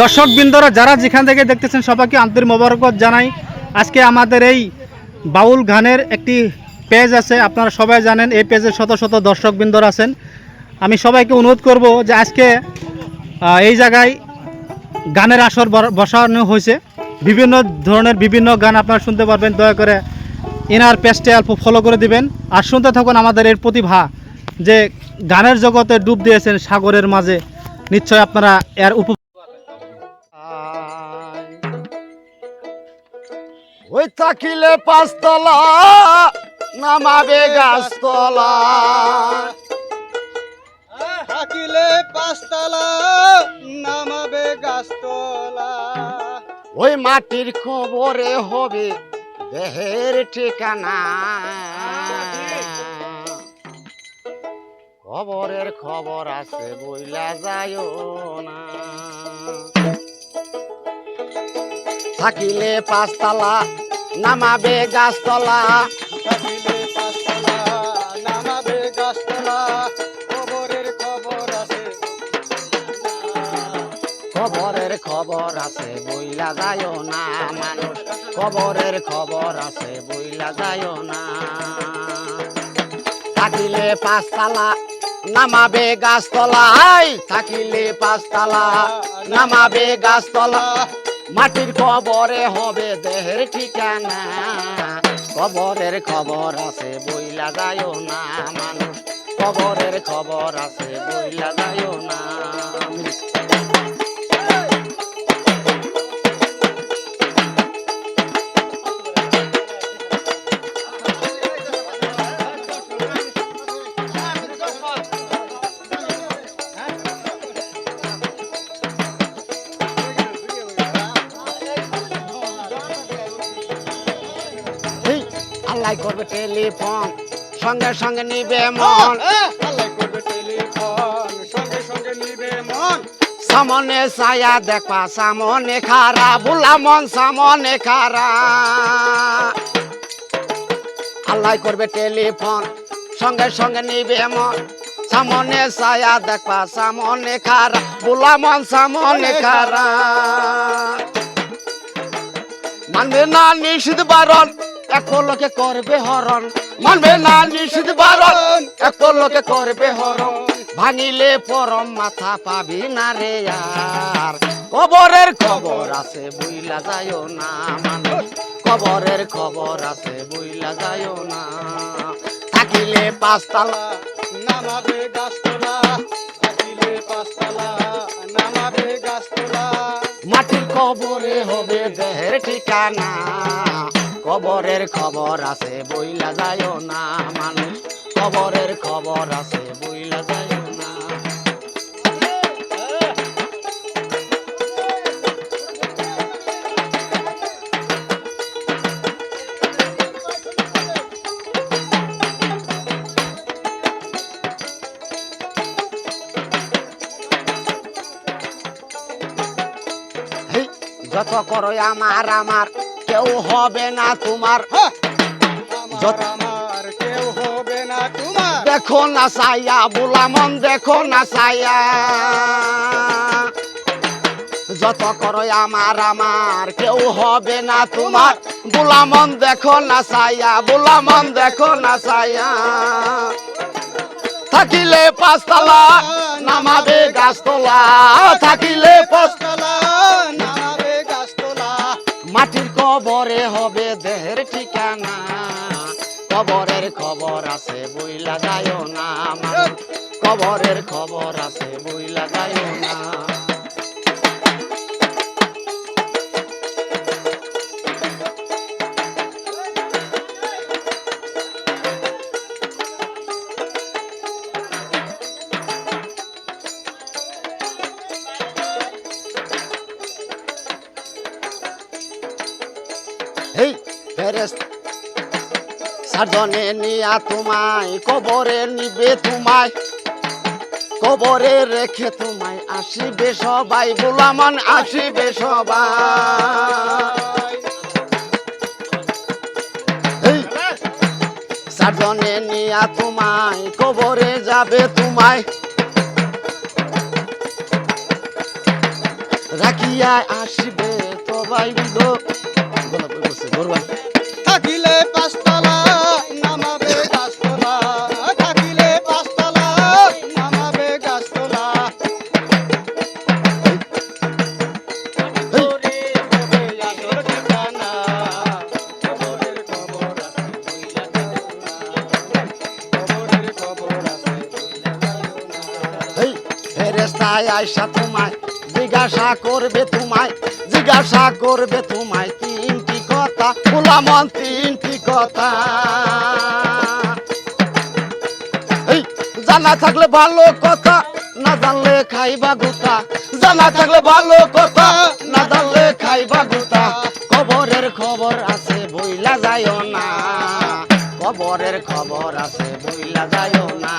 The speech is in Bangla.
দর্শক বিন্দুরা যারা যেখান থেকে দেখতেছেন সবাইকে আন্তরিক মোবারকত জানাই। আজকে আমাদের এই বাউল গানের একটি পেজ আছে, আপনারা সবাই জানেন, এই পেজে শত শত দর্শক বিন্দুরা আছেন। আমি সবাইকে অনুরোধ করব যে আজকে এই জায়গায় গানের আসর বসানো হয়েছে। বিভিন্ন ধরনের বিভিন্ন গান আপনারা শুনতে পারবেন, দয়া করে ইনার পেজটা অল্প ফলো করে দিবেন। আর শুনতে থাকুন আমাদের এর প্রতিভা, যে গানের জগতে ডুব দিয়েছেন সাগরের মাঝে। নিশ্চয় আপনারা এর উপ ওই থাকিলে পাঁচতলা নামাবে গাছতলা। থাকিলে পাঁচতলা নামাবে গাছতলা। ওই মাটির খবরে হবে দেহের ঠিকানা। খবরের খবর আছে বইলা যায় না। থাকিলে পাঁচতলা নামাবে গাছতলা। থাকিলে পাঁচতলা নামাবে গাছতলা। খবরের খবর আছে খবরের খবর আছে বইলা যায় না মানুষ। খবরের খবর আছে বইলা যায় না। থাকিলে পাঁচতলা নামাবে গাছতলা। থাকিলে পাঁচতলা নামাবে গাছতলা। মাটির কবরে হবে দেহের ঠিকানা। কবরের খবর আছে, বইলা যায় না মানুষ। কবরের খবর আছে, বইলা যায় না আল্লাহ করবে টেলিফোন সঙ্গে সঙ্গে নিবে মন। আল্লাহ করবে টেলিফোন সঙ্গে সঙ্গে নিবে মন। সামনে ছায়া দেখবা সামনে খারা বুলা মন সামনে খারা আল্লাহ করবে টেলিফোন সঙ্গে সঙ্গে নিবে মন। সামনে ছায়া দেখবা সামনে খারা বুলা মন সামনে খারা মানবে না নিষিদ্ধ বারণ এক লোকে করবে হরণ। মানবে না নিষিদ্ধ বারণ। এক লোকে করবে হরণ। ভাঙিলে পরম মাথা পাবি না রে আর। কবরের খবর আছে, বুইলা যায় না মানুষ। কবরের খবর আছে, বুইলা যায় না। থাকিলে পাঁচতলা, নামাবে গাছতলা। থাকিলে পাঁচতলা, নামাবে গাছতলা। মাটির কবরে হবে দেহের ঠিকানা। কবরের খবর আছে, বইলা যায় না মানুষ। খবরের খবর আছে, বইলা যায় না। যত করো আমার আমার কেউ হবে না তোমার। যত- আমার কেউ হবে না তোমার। দেখো না সাইয়া বুলামন দেখো না সাইয়া যত করো আমার আমার কেউ হবে না তোমার। বুলামন দেখো না সাইয়া বুলামন দেখো না সাইয়া থাকিলে পাঁচতলা নামাবে গাছতলা। থাকিলে কবরের খবর আছে বই লাগায় না কবরের খবর আছে বই লাগায় না। এই ফেরেস্ত সাধনে নিয়া তোমায়, কবরে নিবে তোমায়। কবরে রেখে তোমায় আসিবে সবাই, গোলামান আসিবে সবাই। সাধনে নিয়া তোমায়, কবরে যাবে তোমায়। রাখিয়া আসবে সবাই গো। গোলাপ বসে গরবান থাকিলে পাঁচতলা ফেরেস্তায় আয়সা তোমায়, জিজ্ঞাসা করবে তোমায়, জিজ্ঞাসা করবে তোমায় তিনটি কথা গোলামন তিনটি কথা। জানা থাকলে ভালো কথা, না জানলে খাইবা গুতা জানা থাকলে ভালো কথা, না জানলে খাইবা গুতা খবরের খবর আছে, বইলা যায়ও না। খবরের খবর আছে, বইলা যায়ও না।